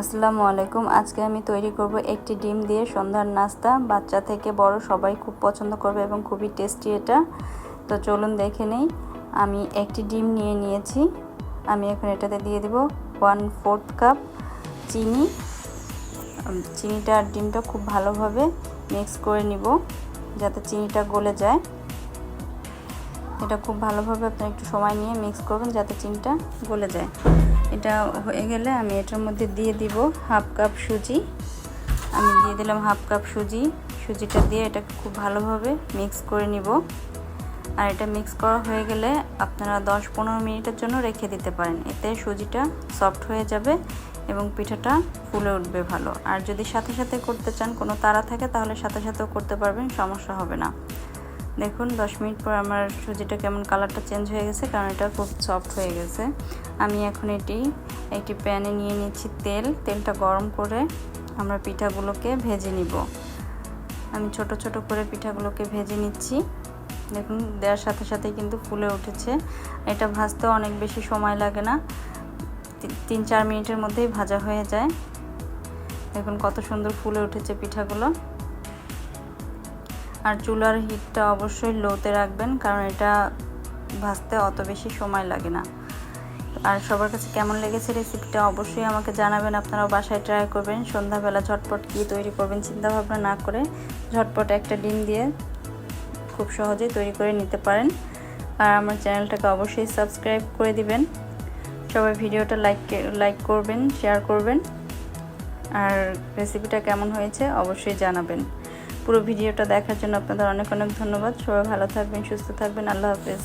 আসসালামু আলাইকুম। আজকে আমি তৈরি করব একটি ডিম দিয়ে সন্ধ্যার নাস্তা। বাচ্চা থেকে বড় সবাই খুব পছন্দ করবে এবং খুবই টেস্টি এটা। তো চলুন দেখে নেই। আমি একটি ডিম নিয়ে নিয়েছি। আমি এখন এটাতে দিয়ে দিব ওয়ান ফোর্থ কাপ চিনি। চিনিটা আর ডিমটা খুব ভালোভাবে মিক্স করে নিব যাতে চিনিটা গলে যায়। এটা খুব ভালোভাবে আপনি একটু সময় নিয়ে মিক্স করবেন যাতে চিনিটা গলে যায়। এটা হয়ে গেলে আমি এটার মধ্যে দিয়ে দিব হাফ কাপ সুজি। আমি দিয়ে দিলাম হাফ কাপ সুজি। সুজিটা দিয়ে এটা খুব ভালোভাবে মিক্স করে নিব। আর এটা মিক্স করা হয়ে গেলে আপনারা দশ পনেরো মিনিটের জন্য রেখে দিতে পারেন। এতে সুজিটা সফট হয়ে যাবে এবং পিঠাটা ফুলে উঠবে ভালো। আর যদি সাথে সাথে করতে চান, কোনো তাড়া থাকে তাহলে সাথে সাথেও করতে পারবেন, সমস্যা হবে না। দেখুন, দশ মিনিট পর আমার সুজিটা কেমন কালারটা চেঞ্জ হয়ে গেছে, কারণ এটা খুব সফট হয়ে গেছে। আমি এখন এটি একটি প্যানে নিয়ে নিচ্ছি তেল। তেলটা গরম করে আমরা পিঠাগুলোকে ভেজে নিব। আমি ছোট ছোট করে পিঠাগুলোকে ভেজে নিচ্ছি। দেখুন, দেওয়ার সাথে সাথে কিন্তু ফুলে উঠেছে। এটা ভাজতেও অনেক বেশি সময় লাগে না। তিন চার মিনিটের মধ্যেই ভাজা হয়ে যায়। দেখুন, কত সুন্দর ফুলে উঠেছে পিঠাগুলো। আর চুলার হিটটা অবশ্যই লোতে রাখবেন, কারণ এটা ভাজতে অত বেশি সময় লাগে না। আর সবার কাছে কেমন লেগেছে রেসিপিটা অবশ্যই আমাকে জানাবেন, আপনারাও বাসায় ট্রাই করবেন। সন্ধ্যাবেলা ঝটপট কী তৈরি করবেন চিন্তাভাবনা না করে ঝটপট একটা ডিম দিয়ে খুব সহজেই তৈরি করে নিতে পারেন। আর আমার চ্যানেলটাকে অবশ্যই সাবস্ক্রাইব করে দিবেন। সবাই ভিডিওটা লাইক লাইক করবেন শেয়ার করবেন। আর রেসিপিটা কেমন হয়েছে অবশ্যই জানাবেন। পুরো ভিডিওটা দেখার জন্য আপনাদের অনেক অনেক ধন্যবাদ। সবাই ভালো থাকবেন, সুস্থ থাকবেন। আল্লাহ হাফেজ।